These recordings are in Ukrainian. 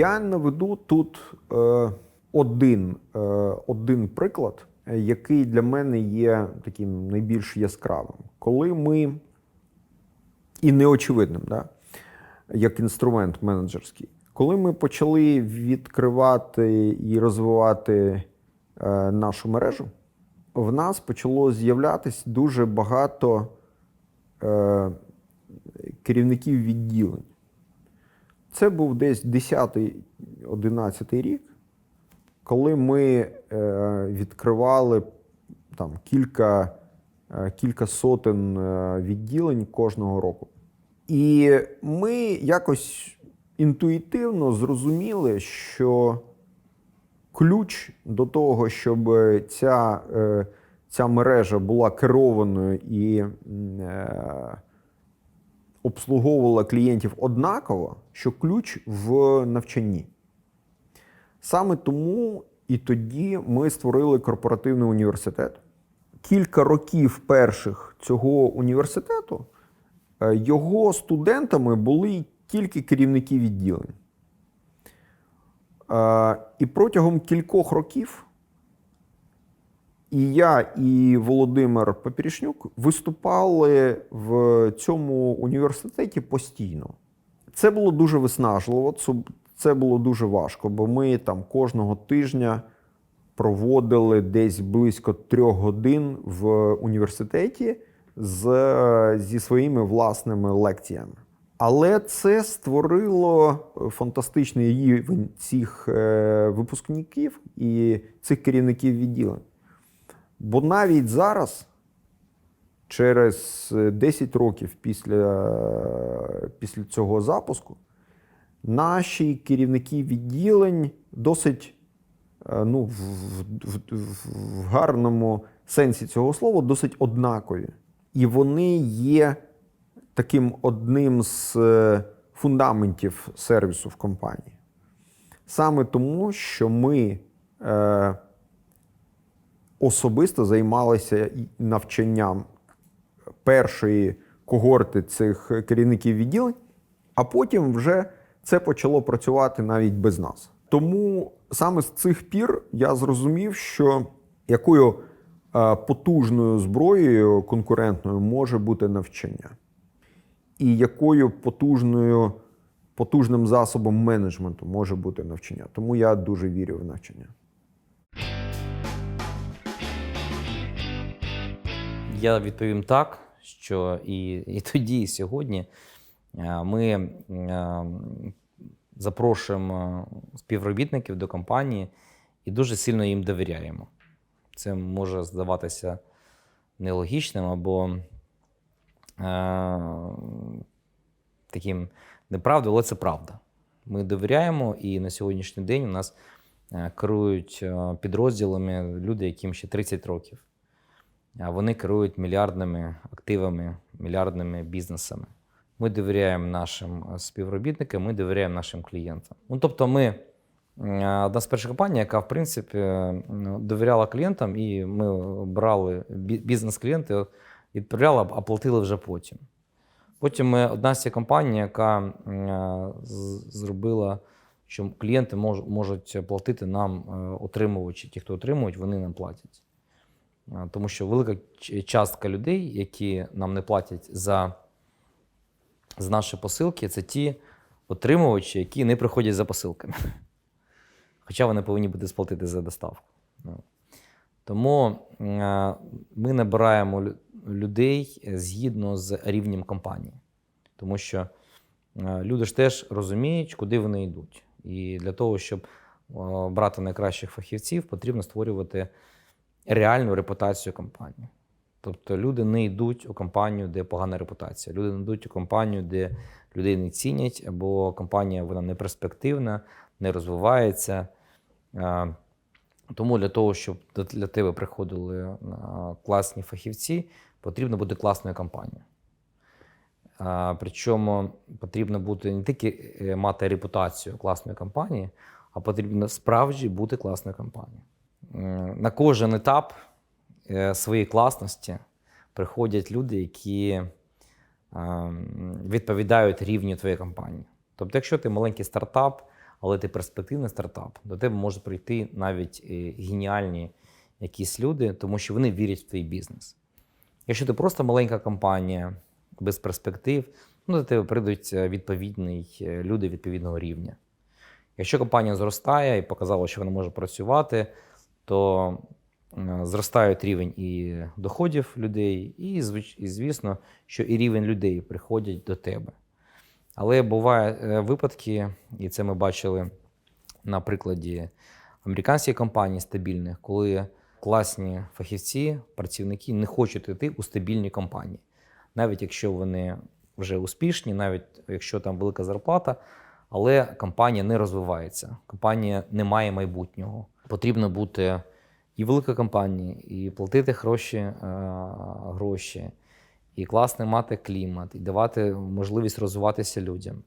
Я наведу тут е, один, е, один приклад, який для мене є таким найбільш яскравим. Коли ми і неочевидним, да? як інструмент менеджерський. Коли ми почали відкривати і розвивати е, нашу мережу, в нас почало з'являтися дуже багато е, керівників відділень. Це був десь 10-11 рік, коли ми е, відкривали там кілька, е, кілька сотень е, відділень кожного року. І ми якось інтуїтивно зрозуміли, що ключ до того, щоб ця, ця мережа була керованою і обслуговувала клієнтів однаково, що ключ в навчанні. Саме тому і тоді ми створили корпоративний університет. Кілька років перших цього університету е, його студентами були тільки керівники відділень. Е, І протягом кількох років і я, і Володимир Папірішнюк виступали в цьому університеті постійно. Це було дуже виснажливо, це- було дуже важко, бо ми там кожного тижня проводили десь близько трьох годин в університеті з, зі своїми власними лекціями. Але це створило фантастичний рівень цих е, випускників і цих керівників відділень. Бо навіть зараз, через е, 10 років після, після цього запуску, наші керівники відділень досить, е, ну, в, в, в, гарному сенсі цього слова, досить однакові. І вони є таким одним з е, фундаментів сервісу в компанії. Саме тому, що ми е, особисто займалися навчанням першої когорти цих керівників відділень, а потім вже це почало працювати навіть без нас. Тому саме з цих пір я зрозумів, що якою е, потужною зброєю конкурентною може бути навчання, і якою потужною, потужним засобом менеджменту може бути навчання. Тому я дуже вірю в навчання. Я відповім так, що і, і тоді, і сьогодні е, ми е, запрошуємо співробітників до компанії і дуже сильно їм довіряємо. Це може здаватися нелогічним або е, таким неправдою, але це правда. Ми довіряємо, і на сьогоднішній день у нас керують підрозділами люди, яким ще 30 років. Вони керують мільярдними активами, мільярдними бізнесами. Ми довіряємо нашим е, співробітникам, ми довіряємо нашим клієнтам. Ну, тобто, ми е, одна з перших компаній, яка в принципі е, ну, довіряла клієнтам, і ми брали бізнес-клієнти, відправляли, а платили вже потім. Потім ми одна з цих компаній, яка зробила, що клієнти можуть платити нам, отримувачі, ті, хто отримують, вони нам платять. Тому що велика частка людей, які нам не платять за з нашої посилки, це ті отримувачі, які не приходять за посилками. Хоча вони повинні бути сплатити за доставку. Ну. Тому ми набираємо людей згідно з рівнем компанії. Тому що люди ж теж розуміють, куди вони йдуть. І для того, щоб брати найкращих фахівців, потрібно створювати реальну репутацію компанії. Тобто люди не йдуть у компанію, де погана репутація. Люди не йдуть у компанію, де людей не цінять, або компанія вона не перспективна, не розвивається. Тому для того, щоб для тебе приходили класні фахівці, потрібно бути класною компанією. Причому потрібно бути не тільки е, мати репутацію класної компанії, а потрібно справді бути класною компанією. На кожен етап е, своєї класності приходять люди, які ем, відповідають рівню твоєї компанії. Тобто, якщо ти маленький стартап, але ти перспективний стартап, до тебе можуть прийти навіть е, геніальні якісь люди, тому що вони вірять в твій бізнес. Якщо ти просто маленька компанія без перспектив, ну до тебе прийдуть е, відповідні е, люди відповідного рівня. Якщо компанія зростає і показала, що вона може працювати, то е, зростають рівень і доходів людей, і, і звісно, що і рівень людей приходять до тебе. Але бувають випадки, і це ми бачили на прикладі американських компаній стабільних, коли класні фахівці, працівники не хочуть йти у стабільні компанії. Навіть якщо вони вже успішні, навіть якщо там велика зарплата, але компанія не розвивається, компанія не має майбутнього. Потрібно бути і велика компанія, і платити хороші е, гроші, і класно мати клімат, і давати можливість розвиватися людям.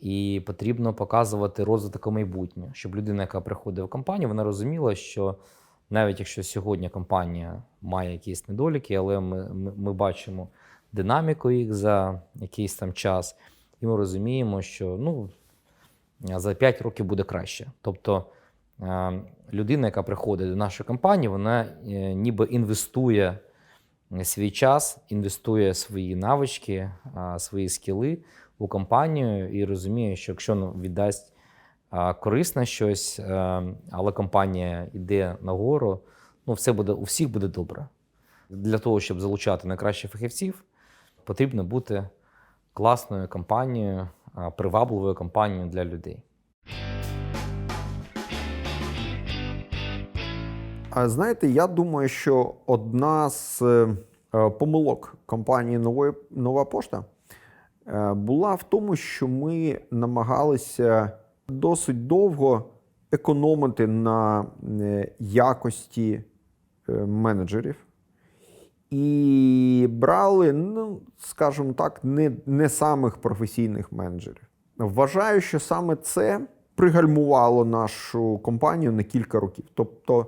І потрібно показувати розвиток у майбутнє, щоб людина, яка приходить в компанію, вона розуміла, що навіть якщо сьогодні компанія має якісь недоліки, але ми, ми, ми бачимо динаміку їх за якийсь там час, і ми розуміємо, що ну, за 5 років буде краще. Тобто людина, яка приходить до нашої компанії, вона е, ніби інвестує свій час, інвестує свої навички, свої скіли у компанію і розуміє, що якщо ну, віддасть корисне щось, е, але компанія йде нагору, ну все буде у всіх буде добре. Для того, щоб залучати найкращих фахівців, потрібно бути класною компанією, привабливою компанією для людей. Знаєте, я думаю, що одна з е, е, помилок компанії Нова Пошта е, була в тому, що ми намагалися досить довго економити на якості менеджерів. І брали, ну, скажімо так, не, не самих професійних менеджерів. Вважаю, що саме це пригальмувало нашу компанію на кілька років. Тобто,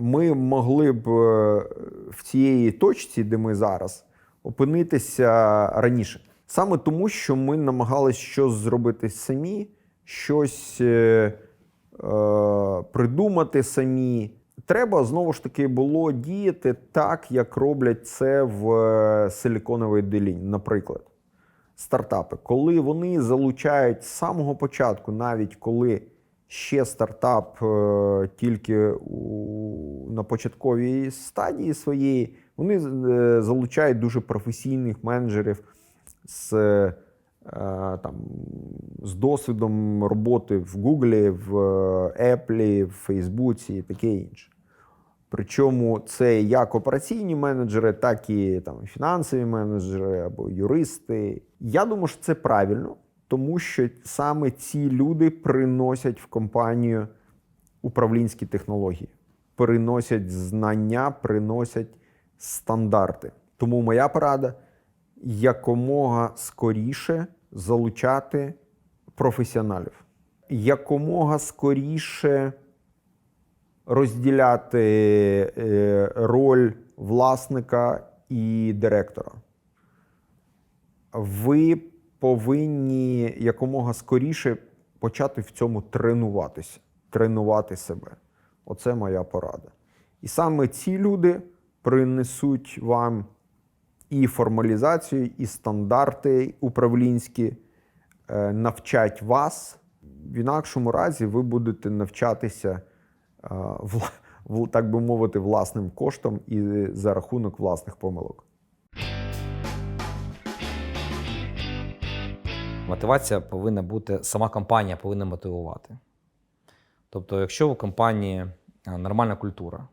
ми могли б е, в цій точці, де ми зараз, опинитися раніше. Саме тому, що ми намагалися щось зробити самі, щось е, е, придумати самі. Треба знову ж таки було діяти так, як роблять це в е, Силіконовій доліні, наприклад. Стартапи, коли вони залучають з самого початку, навіть коли ще стартап е, тільки у, на початковій стадії своєї, вони е, залучають дуже професійних менеджерів з, е, там, з досвідом роботи в Гуглі, в Apple, в Фейсбуці і таке інше. Причому це як операційні менеджери, так і там, фінансові менеджери або юристи. Я думаю, що це правильно, тому що саме ці люди приносять в компанію управлінські технології, приносять знання, приносять стандарти. Тому моя порада якомога скоріше залучати професіоналів, якомога скоріше розділяти е, роль власника і директора. Ви повинні якомога скоріше почати в цьому тренуватися, тренувати себе. Оце моя порада. І саме ці люди принесуть вам і формалізацію, і стандарти управлінські, е, навчать вас. В інакшому разі ви будете навчатися е, так би мовити, власним коштом і за рахунок власних помилок. Мотивація повинна бути, сама компанія повинна мотивувати. Тобто, якщо у компанії нормальна культура,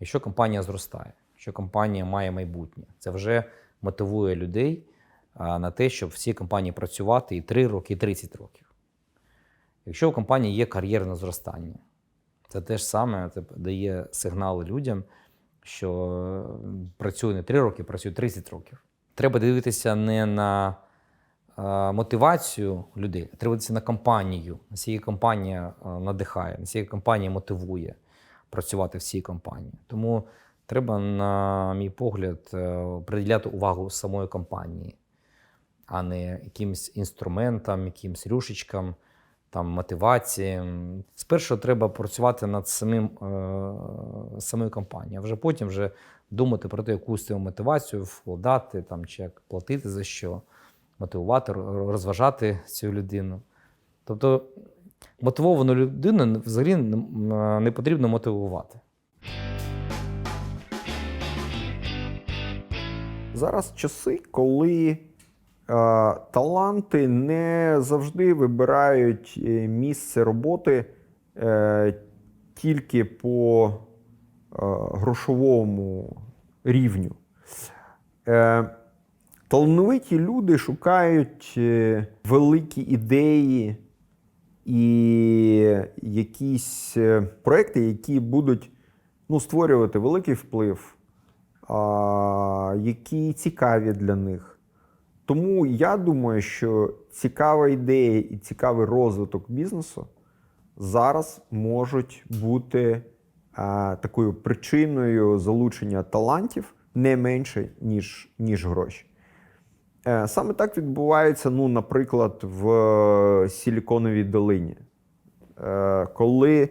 якщо компанія зростає, якщо компанія має майбутнє, це вже мотивує людей на те, щоб в цій компанії працювати і 3 роки, і 30 років. Якщо у компанії є кар'єрне зростання, це те ж саме це дає сигнали людям, що е, працює не 3 роки, працює 30 років. Треба дивитися не на е, мотивацію людей, треба дивитися на компанію. Наскільки компанія е, надихає, наскільки компанія мотивує працювати в цій компанії. Тому треба, на мій погляд, е, приділяти увагу самої компанії, а не якимось інструментам, якимось рюшечкам, там, мотивації. Спершу треба працювати над самим, е, самою компанією, а вже потім вже думати про те, яку цю мотивацію вкладати, там, чи як платити за що, мотивувати, розважати цю людину. Тобто мотивовану людину взагалі не- потрібно мотивувати. Зараз часи, коли е, таланти не завжди вибирають е, місце роботи е, тільки по е, грошовому рівню. Талановиті люди шукають е, великі ідеї і якісь е, проекти, які будуть ну, створювати великий вплив а, які цікаві для них. Тому я думаю, що цікава ідея і цікавий розвиток бізнесу зараз можуть бути а, такою причиною залучення талантів не менше, ніж, ніж гроші. Е, Саме так відбувається, ну, наприклад, в Силіконовій долині. Е, Коли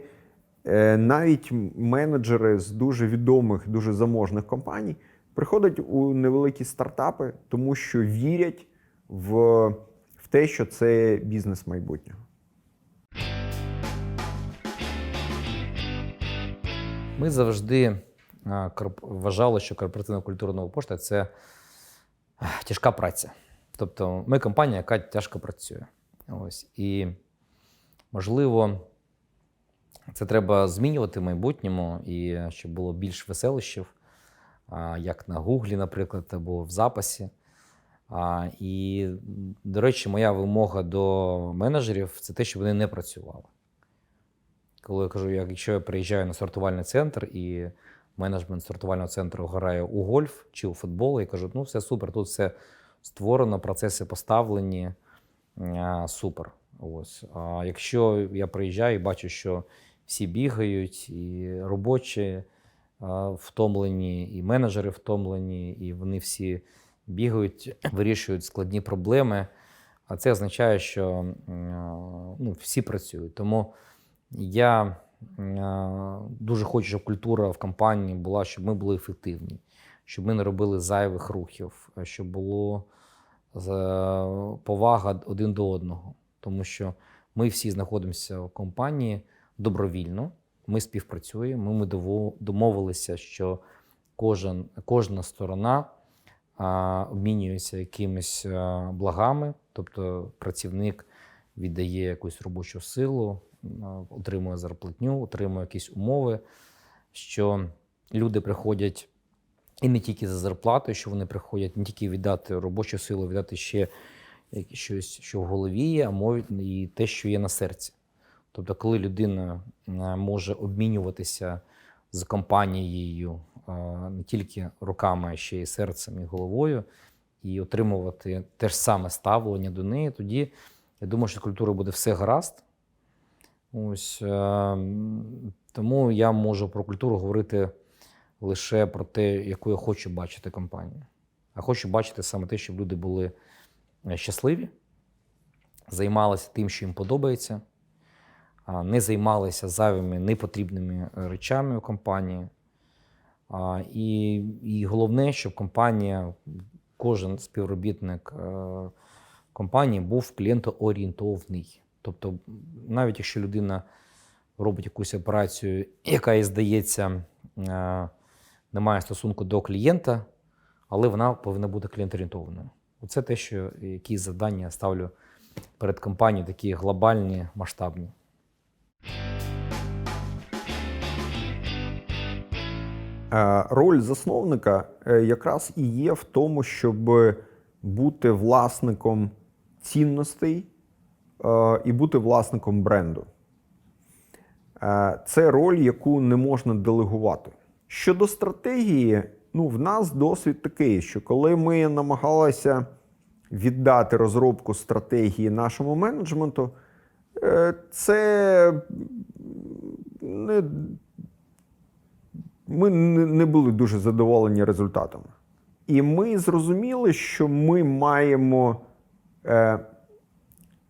е, навіть менеджери з дуже відомих, дуже заможних компаній приходять у невеликі стартапи, тому що вірять в, в те, що це бізнес майбутнього. Ми завжди вважали, що корпоративна культура нова пошта це тяжка праця. Тобто ми компанія, яка тяжко працює. Ось. І, можливо, це треба змінювати в майбутньому, і щоб було більш веселищів, як на Гуглі, наприклад, або в записі. А, І, до речі, моя вимога до менеджерів це те, щоб вони не працювали. Коли я кажу, якщо я приїжджаю на сортувальний центр і менеджмент сортувального центру грає у гольф чи у футбол, я кажу, ну все супер, тут все створено, процеси поставлені, супер. Ось. А якщо я приїжджаю і бачу, що всі бігають, і робочі втомлені, і менеджери втомлені, і вони всі бігають, вирішують складні проблеми, а це означає, що ну, всі працюють. Тому я дуже хочу, щоб культура в компанії була, щоб ми були ефективні, щоб ми не робили зайвих рухів, е, щоб було е, повага один до одного. Тому що ми всі знаходимося в компанії добровільно, ми співпрацюємо, ми домовилися, що кожен, кожна сторона обмінюється якимись благами, тобто працівник віддає якусь робочу силу, отримує зарплатню, отримує якісь умови, що люди приходять і не тільки за зарплатою, що вони приходять не тільки віддати робочу силу, віддати ще щось, що в голові є, а можуть і те, що є на серці. Тобто, коли людина може обмінюватися з компанією не тільки руками, а ще й серцем і головою, і отримувати те ж саме ставлення до неї, тоді я думаю, що з культурою буде все гаразд. Ось, е, тому я можу про культуру говорити лише про те, яку я хочу бачити компанію. А хочу бачити саме те, щоб люди були е, щасливі, займалися тим, що їм подобається, не займалися зайвими непотрібними речами у компанії. І, і головне, щоб компанія, кожен співробітник е, компанії був клієнтоорієнтовний. Тобто, навіть якщо людина робить якусь операцію, яка їй здається е, не має стосунку до клієнта, але вона повинна бути клієнтоорієнтованою. Оце те, що які завдання я ставлю перед компанією, такі глобальні, масштабні. Е, Роль засновника е, якраз і є в тому, щоб бути власником цінностей і бути власником бренду. Е, Це роль, яку не можна делегувати. Щодо стратегії, ну, в нас досвід такий, що коли ми намагалися віддати розробку стратегії нашому менеджменту, е, це не ми не були дуже задоволені результатами. І ми зрозуміли, що ми маємо е,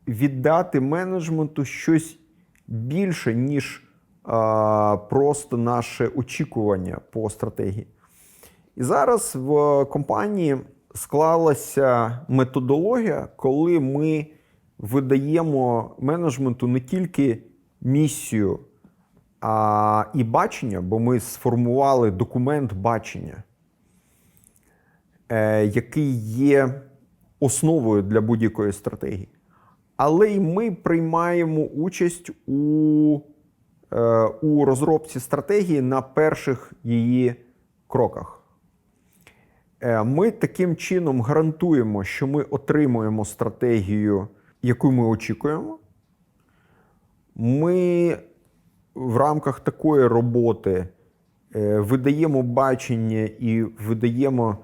віддати менеджменту щось більше, ніж а, просто наше очікування по стратегії. І зараз в компанії склалася методологія, коли ми видаємо менеджменту не тільки місію а, і бачення, бо ми сформували документ бачення, е, який є основою для будь-якої стратегії. Але й ми приймаємо участь у, е, у розробці стратегії на перших її кроках. Е, Ми таким чином гарантуємо, що ми отримуємо стратегію, яку ми очікуємо. Ми в рамках такої роботи е, видаємо бачення і видаємо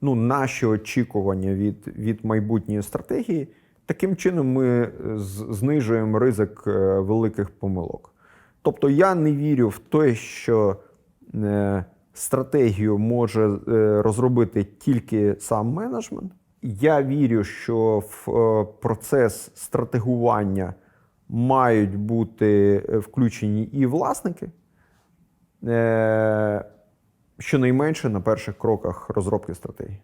ну, наші очікування від, від майбутньої стратегії. Таким чином ми е, знижуємо ризик е, великих помилок. Тобто я не вірю в те, що е, стратегію може розробити тільки сам менеджмент. Я вірю, що в процес стратегування мають бути включені і власники, щонайменше на перших кроках розробки стратегії.